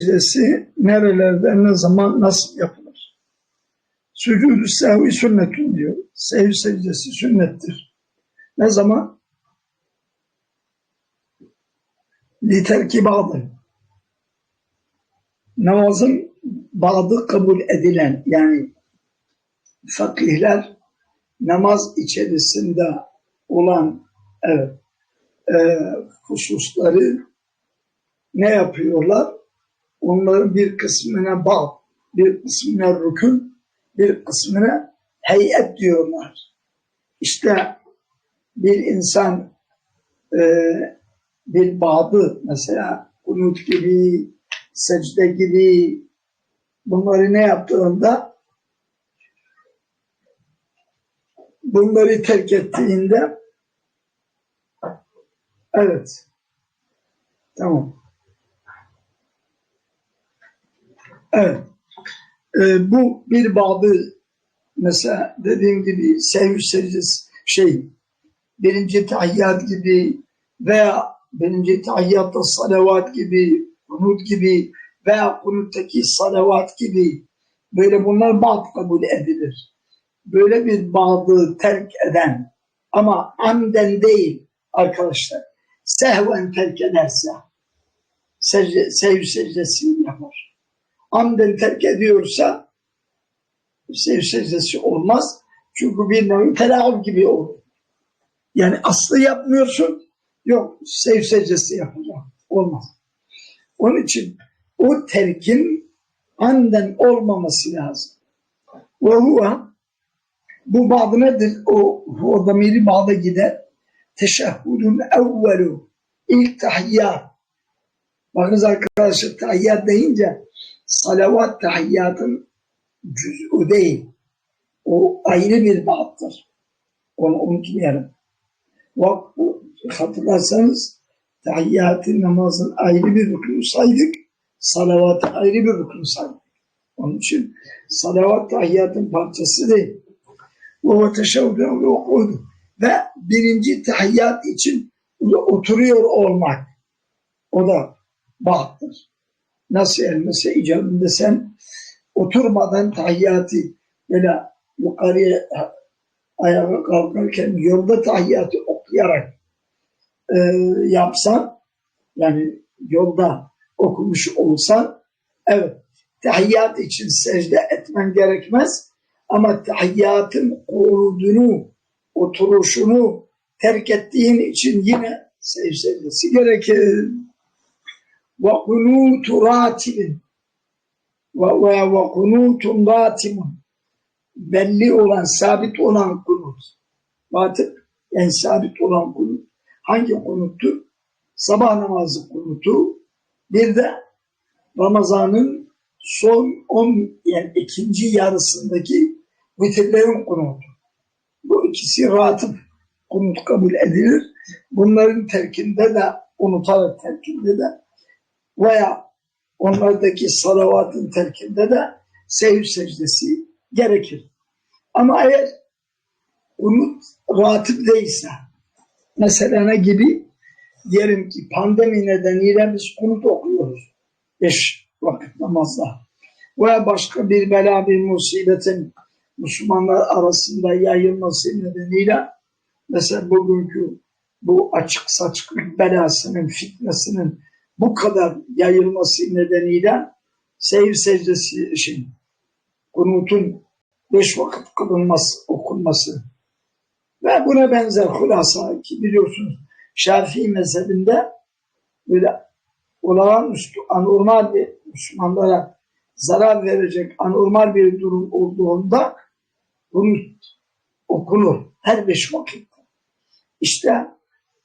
secdesi nerelerde, ne zaman, nasıl yapılır? Sücud-ü sehvi sünnetün diyor. Sehvi secdesi sünnettir. Ne zaman? Literki bağlı. Namazın bazı kabul edilen yani fakihler namaz içerisinde olan evet, e, hususları ne yapıyorlar? Onların bir kısmına bağ, bir kısmına rükün, bir kısmına heyet diyorlar. İşte bir insan e, bir bağdı mesela kunut gibi, secde gibi bunları ne yaptığında bunları terk ettiğinde evet tamam evet ee, bu bir babı mesela dediğim gibi sevgi secdesi şey birinci tahiyyat gibi veya birinci tahiyyatta salavat gibi kunut gibi veya kunuttaki salavat gibi böyle bunlar bağ kabul edilir böyle bir bağlı terk eden ama amden değil arkadaşlar sehven terk ederse secde, sev secdesini yapar. Amden terk ediyorsa sev secdesi olmaz. Çünkü bir nevi telav gibi olur. Yani aslı yapmıyorsun. Yok sev secdesi yapacağım. Olmaz. Onun için o terkin anden olmaması lazım. Ve huve bu bağ nedir? O, o damiri bağda gider. Teşehhudun evvelu. İlk tahiyyat. Bakınız arkadaşlar tahiyyat deyince salavat tahiyyatın cüz'ü değil. O ayrı bir bağdır. Onu unutmayalım. Bak, hatırlarsanız tahiyyatı namazın ayrı bir rükünü saydık. Salavatı ayrı bir rükünü saydık. Onun için salavat tahiyyatın parçası değil ve teşevvüde ve okudu. Ve birinci tahiyyat için oturuyor olmak. O da bahtır. Nasıl mesela icabında sen oturmadan tahiyyatı böyle yukarıya ayağa kalkarken yolda tahiyyatı okuyarak e, yapsan yani yolda okumuş olsan evet tahiyyat için secde etmen gerekmez ama tahiyyatın kurudunu, oturuşunu terk ettiğin için yine secdesi gerekir. Ve kunutu ratibin ve, ve, kunutun ratimun belli olan, sabit olan kunut. Batip, yani sabit olan kunut. Hangi kunuttur? Sabah namazı kunutu. Bir de Ramazan'ın son 10 yani ikinci yarısındaki vitirlerin kunutu. Bu ikisi rahatım kunut kabul edilir. Bunların terkinde de unutarak terkinde de veya onlardaki salavatın terkinde de sehiv secdesi gerekir. Ama eğer unut ratip değilse mesela ne gibi diyelim ki pandemi nedeniyle biz kunut okuyoruz. Beş vakit namazda. Veya başka bir bela bir musibetin Müslümanlar arasında yayılması nedeniyle mesela bugünkü bu açık saçık belasının, fitnesinin bu kadar yayılması nedeniyle seyir secdesi için kunutun beş vakit kılınması, okunması ve buna benzer hulasa ki biliyorsunuz Şafii mezhebinde böyle olağanüstü anormal bir Müslümanlara zarar verecek anormal bir durum olduğunda bunu okunur her beş vakit. İşte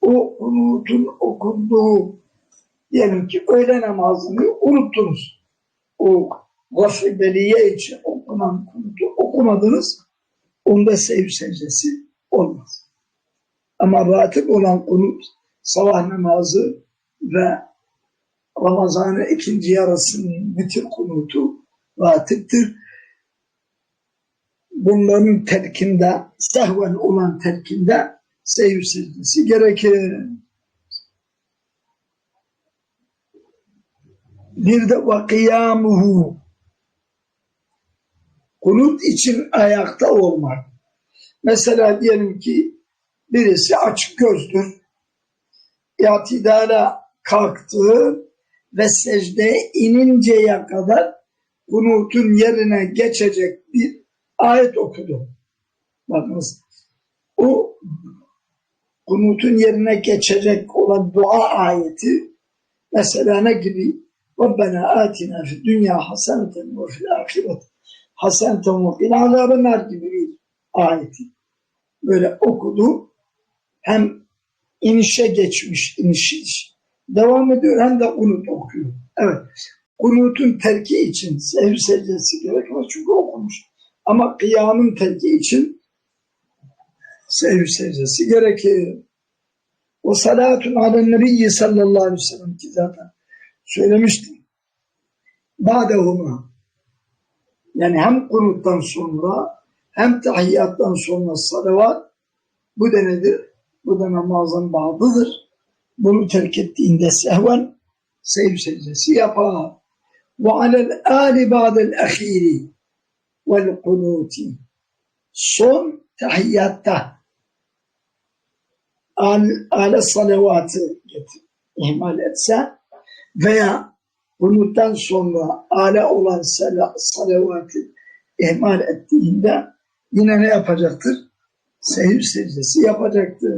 o kunutun okunduğu diyelim ki öğle namazını unuttunuz. O gafri beliye için okunan kunutu okumadınız. Onda sev secdesi olmaz. Ama ratip olan kunut sabah namazı ve Ramazan'ın ikinci yarısının bütün kunutu ratiptir bunların terkinde, sehven olan terkinde seyir secdesi gerekir. Bir de ve kıyamuhu. Kunut için ayakta olmak. Mesela diyelim ki birisi açık gözdür. İtidala kalktı ve secdeye ininceye kadar kunutun yerine geçecek bir ayet okudu. Bakınız o kunutun yerine geçecek olan dua ayeti mesela ne gibi? Rabbena atina fi dünya haseneten ve fil ahiret haseneten ve fil azabın gibi bir ayeti. Böyle okudu. Hem inişe geçmiş, iniş devam ediyor hem de kunut okuyor. Evet. Kunutun terki için sev secdesi gerekmez çünkü okumuş. Ama kıyamın terki için sev secdesi gerekir. O salatun ala nebiyyi sallallahu aleyhi ve sellem ki zaten söylemiştim. Badehuma yani hem kunuttan sonra hem tahiyyattan sonra salavat bu da nedir? Bu da namazın bağıdır. Bunu terk ettiğinde sehven sev secdesi yapar. Ve alel ali ba'del ahiri vel kunuti. Son tahiyyatta al, ale salavatı getir, ihmal etse veya kunuttan sonra ale olan sal salavatı ihmal ettiğinde yine ne yapacaktır? Sehir secdesi yapacaktır.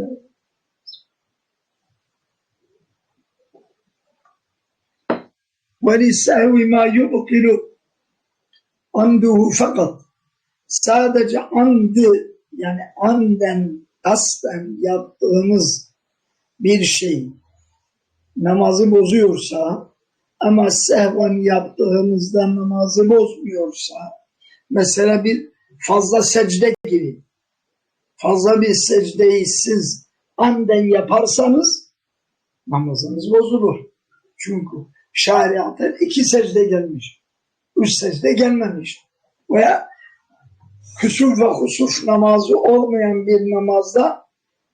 وَلِسَهْوِ مَا يُبْقِلُ anduhu fakat sadece andı yani anden kasten yaptığımız bir şey namazı bozuyorsa ama sehvan yaptığımızda namazı bozmuyorsa mesela bir fazla secde gibi fazla bir secdeyi siz anden yaparsanız namazınız bozulur. Çünkü şariatta iki secde gelmiş. Üç secde gelmemiş. Veya küsuf ve husuf namazı olmayan bir namazda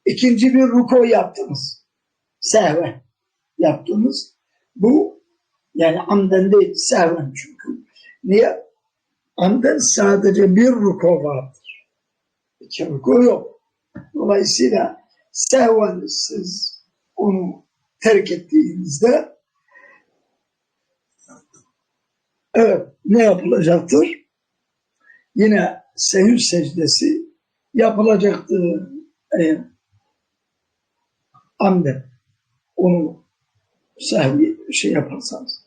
ikinci bir ruko yaptınız. Sehve yaptınız. Bu yani amden değil sehven çünkü. Niye? Amden sadece bir ruko vardır. İki ruko yok. Dolayısıyla sehven siz onu terk ettiğinizde evet ne yapılacaktır? Yine sehür secdesi yapılacaktır. E, amden onu sehvi şey yaparsanız.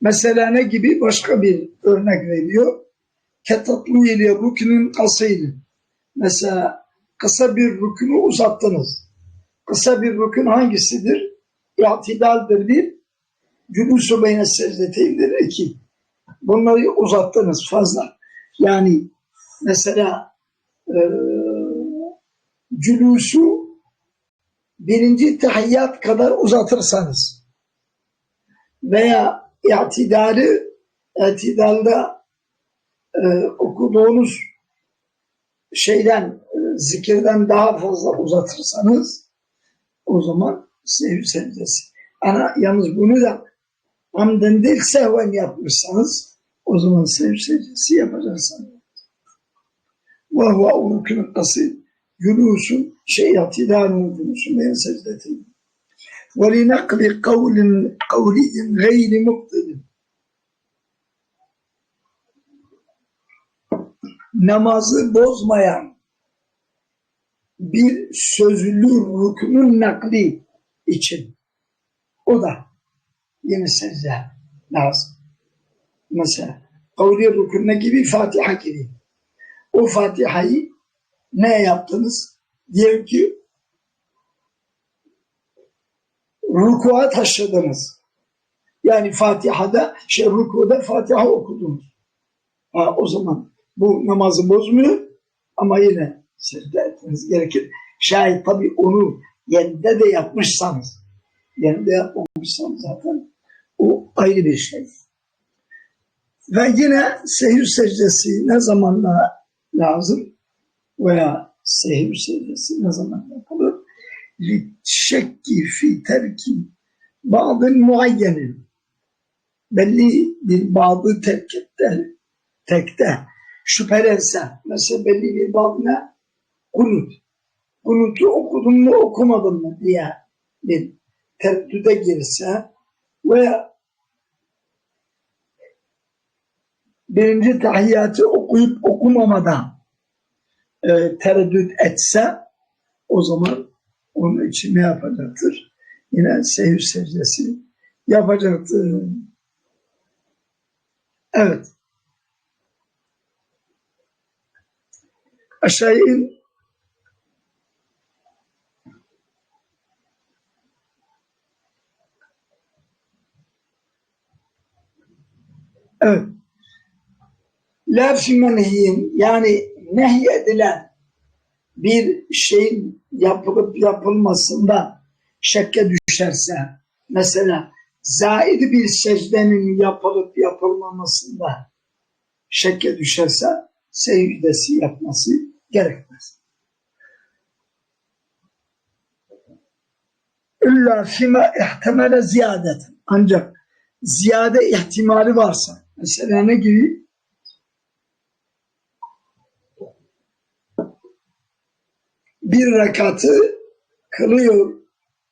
Mesela ne gibi? Başka bir örnek veriyor. Ketatlu ile rükünün kasıydı. Mesela kısa bir rükünü uzattınız. Kısa bir rükün hangisidir? İ'tidaldir bir. Cülûsü beyne secdeteyndir iki. Bunları uzattınız fazla. Yani mesela e, cülûsü birinci tahiyyat kadar uzatırsanız veya i'tidali i'tidalda e, okuduğunuz şeyden e, zikirden daha fazla uzatırsanız o zaman sevgi secdesi. Ana yalnız bunu da amden değil sehven yapmışsanız o zaman sevgi secdesi yapacaksınız. Ve huve urukun kasid julusun şey i'tidalun julusun beyin secdetin. Nakli kavlin kavliyin gayri muktedin. namazı bozmayan bir sözlü rükünün nakli için o da yeni secde lazım. Mesela kavli rükünne gibi Fatiha gibi. O Fatiha'yı ne yaptınız? Diyelim ki rukuğa taşıdınız. Yani Fatiha'da, şey rukuda Fatiha okudunuz. Ha, o zaman bu namazı bozmuyor ama yine secde etmeniz gerekir. Şayet tabi onu yerinde de yapmışsanız, yerinde yapmamışsanız zaten o ayrı bir şey. Ve yine sehir secdesi ne zaman lazım veya sehir secdesi ne zaman yapılır? Şekki fi terki bazı muayyenin belli bir babı terk etti, tekte şüphelense, mesela belli bir bab ne? Kunut. Kunut'u okudum mu okumadım mı diye bir tereddüde girse veya birinci tahiyyatı okuyup okumamadan e, tereddüt etse o zaman onun için ne yapacaktır? Yine seyir secdesi yapacaktır. Evet. Aşağı in. Evet. La fi menhiyin yani nehyedilen bir şeyin yapılıp yapılmasında şekke düşerse mesela zaid bir secdenin yapılıp yapılmamasında şekke düşerse secdesi yapması gerekmez. İlla fima ihtemele ziyadet. Ancak ziyade ihtimali varsa mesela ne gibi? Bir rekatı kılıyor.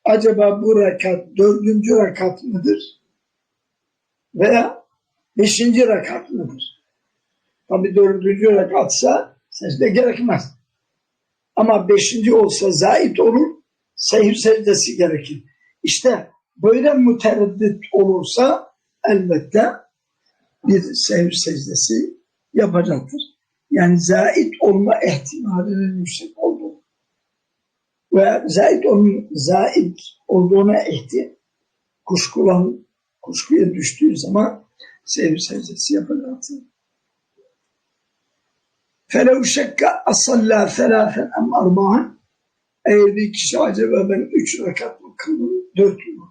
Acaba bu rekat dördüncü rekat mıdır? Veya beşinci rekat mıdır? Tabi dördüncü rekatsa secde gerekmez. Ama beşinci olsa zait olur, sehir secdesi gerekir. İşte böyle mütereddit olursa elbette bir sehir secdesi yapacaktır. Yani zait olma ihtimalinin yüksek olduğu ve zayid onun zayid olduğuna ehti kuşkulan kuşkuya düştüğü zaman sevgi secdesi yapacaktı. Felev şekka asalla felafen em arba'an eğer bir kişi acaba ben üç rekat mı kıldım, dört mü?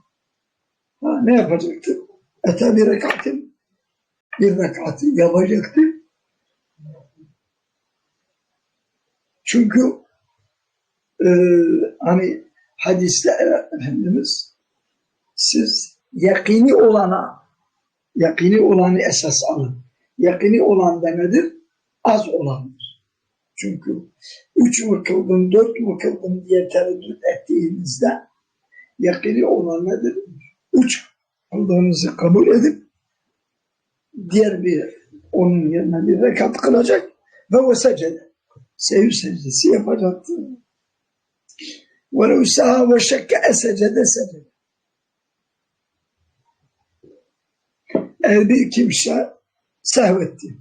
Ha, ne yapacaktı? Ete bir rekatin, bir rekatı yapacaktı. Çünkü e, hani hadiste Efendimiz siz yakini olana yakini olanı esas alın. Yakini olan da nedir? Az olandır. Çünkü üç mü kıldım, dört mü kıldım diye tereddüt ettiğinizde yakini olan nedir? Üç kıldığınızı kabul edip diğer bir onun yerine bir rekat kılacak ve o secde sevgi secdesi yapacaktır. وَلَوْ سَهَا وَشَكَّ اَسَجَدَ سَجَدَ Eğer bir kimse sehvetti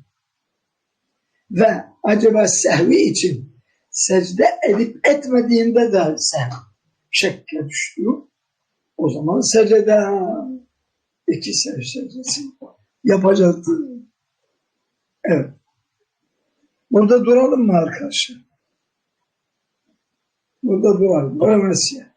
ve acaba sehvi için secde edip etmediğinde de sehv şekke düştü. O zaman secde iki sev secdesi yapacaktı. Evet. Burada duralım mı arkadaşlar? Burada duralım. Duramaz ya.